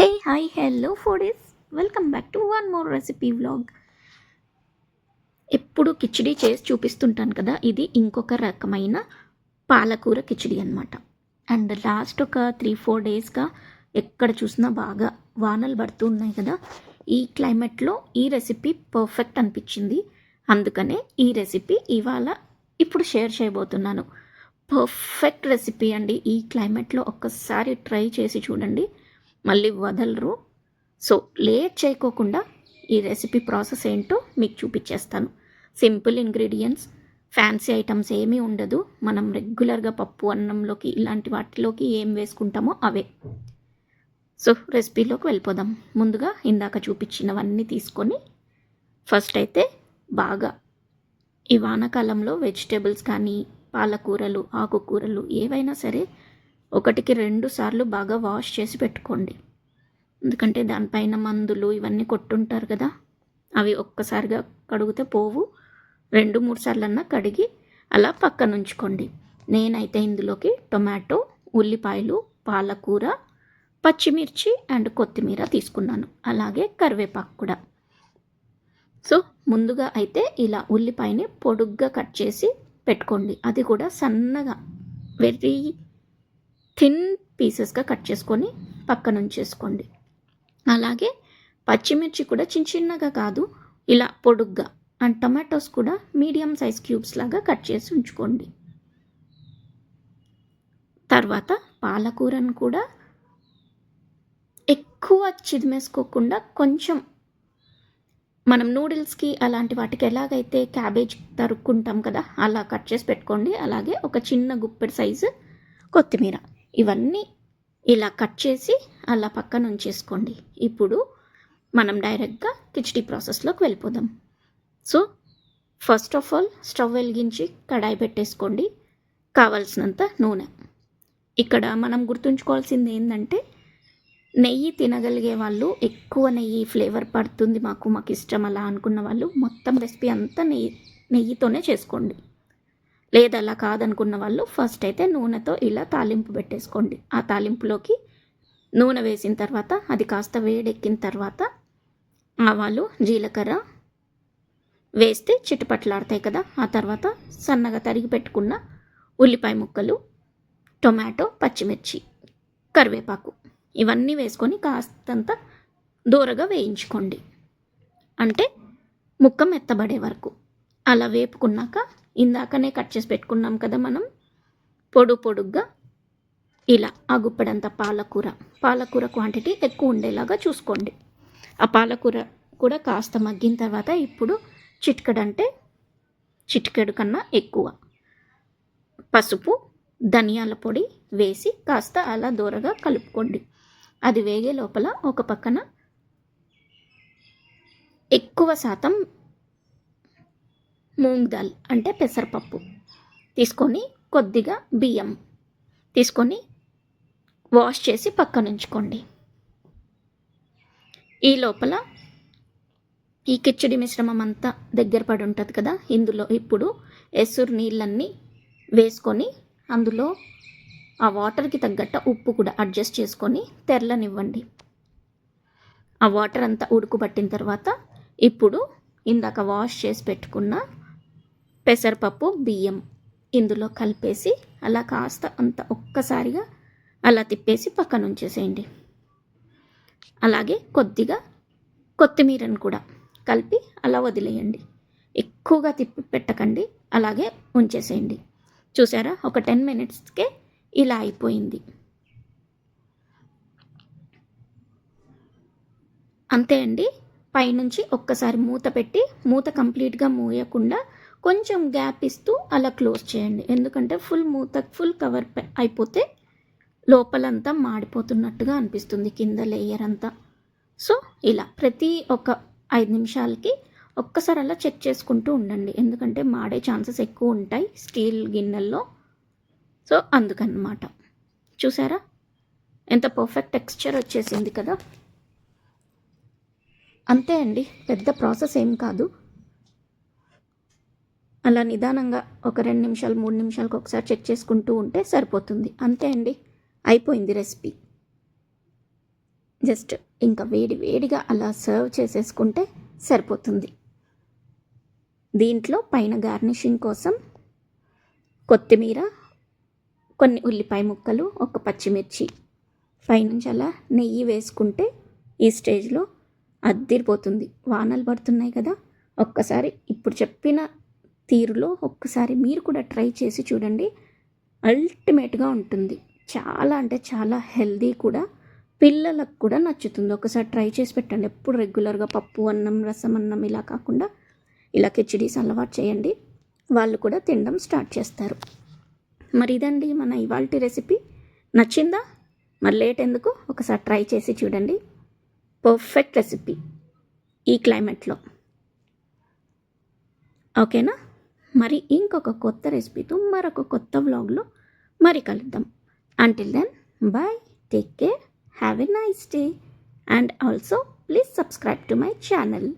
Hey hi hello foodies welcome back to one more recipe vlog ఎప్పుడు కిచిడి చేసి చూపిస్తుంటాను కదా ఇది ఇంకొక రకమైన పాలకూర కిచిడి అనమాట అండ్ లాస్ట్ ఒక త్రీ ఫోర్ డేస్గా ఎక్కడ చూసినా బాగా వానలు పడుతూ ఉన్నాయి కదా ఈ క్లైమేట్లో ఈ రెసిపీ పర్ఫెక్ట్ అనిపించింది. అందుకనే ఈ రెసిపీ ఇవాళ ఇప్పుడు షేర్ చేయబోతున్నాను. పర్ఫెక్ట్ రెసిపీ అండి ఈ క్లైమేట్లో ఒక్కసారి ట్రై చేసి చూడండి. మళ్ళీ వదలరు. సో లేట్ చేయకోకుండా ఈ రెసిపీ ప్రాసెస్ ఏంటో మీకు చూపించేస్తాను. సింపుల్ ఇంగ్రీడియంట్స్ ఫ్యాన్సీ ఐటమ్స్ ఏమీ ఉండదు. మనం రెగ్యులర్గా పప్పు అన్నంలోకి ఇలాంటి వాటిలోకి ఏం వేసుకుంటామో అవే. సో రెసిపీలోకి వెళ్ళిపోదాం. ముందుగా ఇందాక చూపించినవన్నీ తీసుకొని ఫస్ట్ అయితే బాగా ఈ వానాకాలంలో వెజిటేబుల్స్ కానీ పాలకూరలు ఆకుకూరలు ఏవైనా సరే ఒకటికి రెండు సార్లు బాగా వాష్ చేసి పెట్టుకోండి. ఎందుకంటే దానిపైన మందులు ఇవన్నీ కొట్టుంటారు కదా. అవి ఒక్కసారిగా కడిగితే పోవు. రెండు మూడు సార్లన్నా కడిగి అలా పక్కన ఉంచుకోండి. నేనైతే ఇందులోకి టొమాటో ఉల్లిపాయలు పాలకూర పచ్చిమిర్చి అండ్ కొత్తిమీర తీసుకున్నాను. అలాగే కరివేపాకు కూడా. సో ముందుగా అయితే ఇలా ఉల్లిపాయని పొడుగ్గా కట్ చేసి పెట్టుకోండి. అది కూడా సన్నగా వెరీ థిన్ పీసెస్గా కట్ చేసుకొని పక్కన ఉంచేసుకోండి. అలాగే పచ్చిమిర్చి కూడా చిన్న చిన్నగా కాదు ఇలా పొడుగ్గా అండ్ టమాటోస్ కూడా మీడియం సైజ్ క్యూబ్స్ లాగా కట్ చేసి ఉంచుకోండి. తర్వాత పాలకూరను కూడా ఎక్కువ చిదిమేసుకోకుండా కొంచెం మనం నూడిల్స్కి అలాంటి వాటికి ఎలాగైతే క్యాబేజ్ తరుక్కుంటాం కదా అలా కట్ చేసి పెట్టుకోండి. అలాగే ఒక చిన్న గుప్పెడు సైజు కొత్తిమీర. ఇవన్నీ ఇలా కట్ చేసి అలా పక్కన ఉంచేసుకోండి. ఇప్పుడు మనం డైరెక్ట్గా కిచడీ ప్రాసెస్లోకి వెళ్ళిపోదాం. So first of all stove వెలిగించి కడాయి పెట్టేసుకోండి. కావాల్సినంత నూనె. ఇక్కడ మనం గుర్తుంచుకోవాల్సింది ఏంటంటే నెయ్యి తినగలిగే వాళ్ళు ఎక్కువ నెయ్యి ఫ్లేవర్ పడుతుంది మాకు మాకు ఇష్టం అలా అనుకున్న వాళ్ళు మొత్తం రెసిపీ అంతా నెయ్యి నెయ్యితోనే చేసుకోండి. లేదు అలా కాదనుకున్న వాళ్ళు ఫస్ట్ అయితే నూనెతో ఇలా తాలింపు పెట్టేసుకోండి. ఆ తాలింపులోకి నూనె వేసిన తర్వాత అది కాస్త వేడెక్కిన తర్వాత ఆవాలు జీలకర్ర వేస్తే చిట్టుపట్లాడతాయి కదా. ఆ తర్వాత సన్నగా తరిగి పెట్టుకున్న ఉల్లిపాయ ముక్కలు టొమాటో పచ్చిమిర్చి కరివేపాకు ఇవన్నీ వేసుకొని కాస్తంత దూరగా వేయించుకోండి. అంటే ముక్క మెత్తబడే వరకు. అలా వేపుకున్నాక ఇందాకనే కట్ చేసి పెట్టుకున్నాం కదా మనం. పొడు పొడుగ్గా ఇలా ఆ గుప్పెడంత పాలకూర. పాలకూర క్వాంటిటీ ఎక్కువ ఉండేలాగా చూసుకోండి. ఆ పాలకూర కూడా కాస్త మగ్గిన తర్వాత ఇప్పుడు చిటికెడంటే చిటికెడు కన్నా ఎక్కువ. పసుపు ధనియాల పొడి వేసి కాస్త అలా దూరగా కలుపుకోండి. అది వేగే లోపల ఒక పక్కన ఎక్కువ శాతం మూంగ్ దాల్ అంటే పెసరపప్పు. తీసుకొని కొద్దిగా బియ్యం. తీసుకొని వాష్ చేసి పక్కన ఉంచుకోండి ఈ లోపల ఈ కిచ్చడి మిశ్రమం అంతా దగ్గర పడి ఉంటుంది కదా? ఇందులో ఇప్పుడు ఎసురు నీళ్ళన్నీ వేసుకొని అందులో ఆ వాటర్కి తగ్గట్ట ఉప్పు కూడా అడ్జస్ట్ చేసుకొని తెరలనివ్వండి. ఆ వాటర్ అంతా ఉడుకుబట్టిన తర్వాత ఇప్పుడు ఇందాక వాష్ చేసి పెట్టుకున్న పెసరపప్పు బియ్యం ఇందులో కలిపేసి అలా కాస్త అంత ఒక్కసారిగా అలా తిప్పేసి పక్కన ఉంచేసేయండి. అలాగే కొద్దిగా కొత్తిమీరను కూడా కలిపి అలా వదిలేయండి. ఎక్కువగా తిప్పి పెట్టకండి అలాగే ఉంచేసేయండి. చూసారా? ఒక టెన్ మినిట్స్కే ఇలా అయిపోయింది. అంతే అండి. పైనుంచి ఒక్కసారి మూత పెట్టి మూత కంప్లీట్గా మూయకుండా కొంచెం గ్యాప్ ఇస్తూ అలా క్లోజ్ చేయండి. ఎందుకంటే ఫుల్ మూత ఫుల్ కవర్ అయిపోతే లోపలంతా మాడిపోతున్నట్టుగా అనిపిస్తుంది కింద లేయర్ అంతా. సో ఇలా ప్రతి ఒక ఐదు నిమిషాలకి ఒక్కసారి అలా చెక్ చేసుకుంటూ ఉండండి. ఎందుకంటే మాడే ఛాన్సెస్ ఎక్కువ ఉంటాయి స్టీల్ గిన్నెల్లో. సో అందుకన్నమాట. చూసారా? ఎంత పర్ఫెక్ట్ టెక్స్చర్ వచ్చేసింది కదా. అంతే అండి. పెద్ద ప్రాసెస్ ఏం కాదు. అలా నిదానంగా ఒక రెండు నిమిషాలు మూడు నిమిషాలకు ఒకసారి చెక్ చేసుకుంటూ ఉంటే సరిపోతుంది. అంతే అండి. అయిపోయింది రెసిపీ. జస్ట్ ఇంకా వేడి వేడిగా అలా సర్వ్ చేసేసుకుంటే సరిపోతుంది. దీంట్లో పైన గార్నిషింగ్ కోసం కొత్తిమీర కొన్ని ఉల్లిపాయ ముక్కలు ఒక పచ్చిమిర్చి. పైనుంచి అలా నెయ్యి వేసుకుంటే ఈ స్టేజ్లో అద్దిరిపోతుంది. వానలు పడుతున్నాయి కదా. ఒక్కసారి ఇప్పుడు చెప్పిన తీరులో ఒక్కసారి మీరు కూడా ట్రై చేసి చూడండి. అల్టిమేట్గా ఉంటుంది. చాలా అంటే చాలా హెల్దీ కూడా పిల్లలకు కూడా నచ్చుతుంది. ఒకసారి ట్రై చేసి పెట్టండి. ఎప్పుడు రెగ్యులర్గా పప్పు అన్నం రసం అన్నం ఇలా కాకుండా ఇలా కిచిడీస్ అలవాటు చేయండి. వాళ్ళు కూడా తినడం స్టార్ట్ చేస్తారు. మరి ఇదండి మన ఇవాళ రెసిపీ. నచ్చిందా? మరి లేట్ ఎందుకు? ఒకసారి ట్రై చేసి చూడండి. పర్ఫెక్ట్ రెసిపీ ఈ క్లైమేట్లో. ఓకేనా? మరి ఇంకొక కొత్త రెసిపీతో మరొక కొత్త వ్లాగ్లో మరి కలుద్దాం. Until then bye take care have a nice day and also please subscribe to my channel